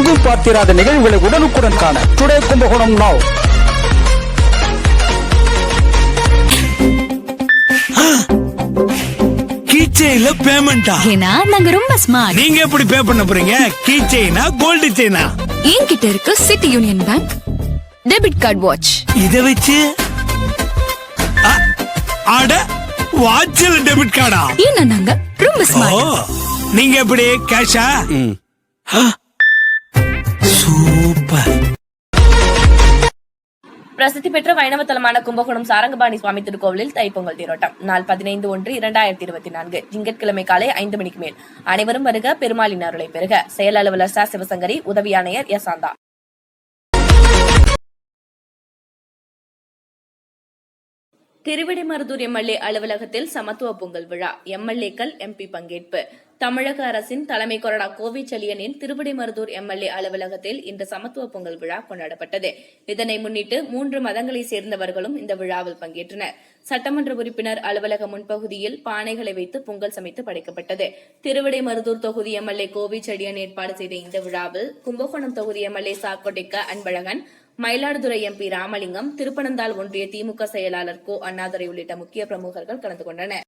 எங்கும் பார்த்திராத நிகழ்வுகளை உடனுக்குடன் காண டுடே கும்பகோணம் நாவ் கீச்சைன்ல பேமெண்டா ஏன்னா நாங்க ரொம்ப ஸ்மார்ட் நீங்க எப்படி பே பண்ண போறீங்க? கீச்சைனா கோல்டு செயினா என்கிட்ட இருக்கு city union bank debit card watch இத வச்சு அட வாட்சில் டெபிட் கார்டா ஏன்னா நாங்க ரொம்ப ஸ்மார்ட் நீங்க எப்படி கேஷா பிரசித்தி பெற்ற வைணவ தலமான கும்பகோணம் சாரங்கபாணி சுவாமி திருக்கோவிலில் தைப்பொங்கல் தேரோட்டம். நாள் பதினைந்து ஒன்று இரண்டாயிரத்தி இருபத்தி நான்கு. திங்கட்கிழமை காலை ஐந்து மணிக்கு மேல். அனைவரும் வருக பெருமாளின் அருளை பெறுக செயல் அலுவலர் ச. சிவசங்கரி உதவி ஆணையர் எஸ். ஆந்தா திருவிடைமருதூர் எம்எல்ஏ அலுவலகத்தில் சமத்துவ பொங்கல் விழா. எம்எல்ஏக்கள் எம்பி பங்கேற்பு. தமிழக அரசின் தலைமை கொறடா கோவை செலியனின் திருவிடைமருதூர் எம்எல்ஏ அலுவலகத்தில் இன்று சமத்துவ பொங்கல் விழா கொண்டாடப்பட்டது. இதனை முன்னிட்டு மூன்று மதங்களை சேர்ந்தவர்களும் இந்த விழாவில் பங்கேற்றனர். சட்டமன்ற உறுப்பினர் அலுவலக முன்பகுதியில் பானைகளை வைத்து பொங்கல் சமைத்து படைக்கப்பட்டது. திருவிடைமருதூர் தொகுதி எம்எல்ஏ கோவை செடியன் ஏற்பாடு செய்த இந்த விழாவில் கும்பகோணம் தொகுதி எம்எல்ஏ சாக்கொட்டிக்க அன்பழகன் மயிலாடுதுறை எம்பி ராமலிங்கம் திருப்பனந்தாள் ஒன்றிய திமுக செயலாளர் கோ அண்ணாதுரை உள்ளிட்ட முக்கிய பிரமுகர்கள் கலந்து கொண்டனர்.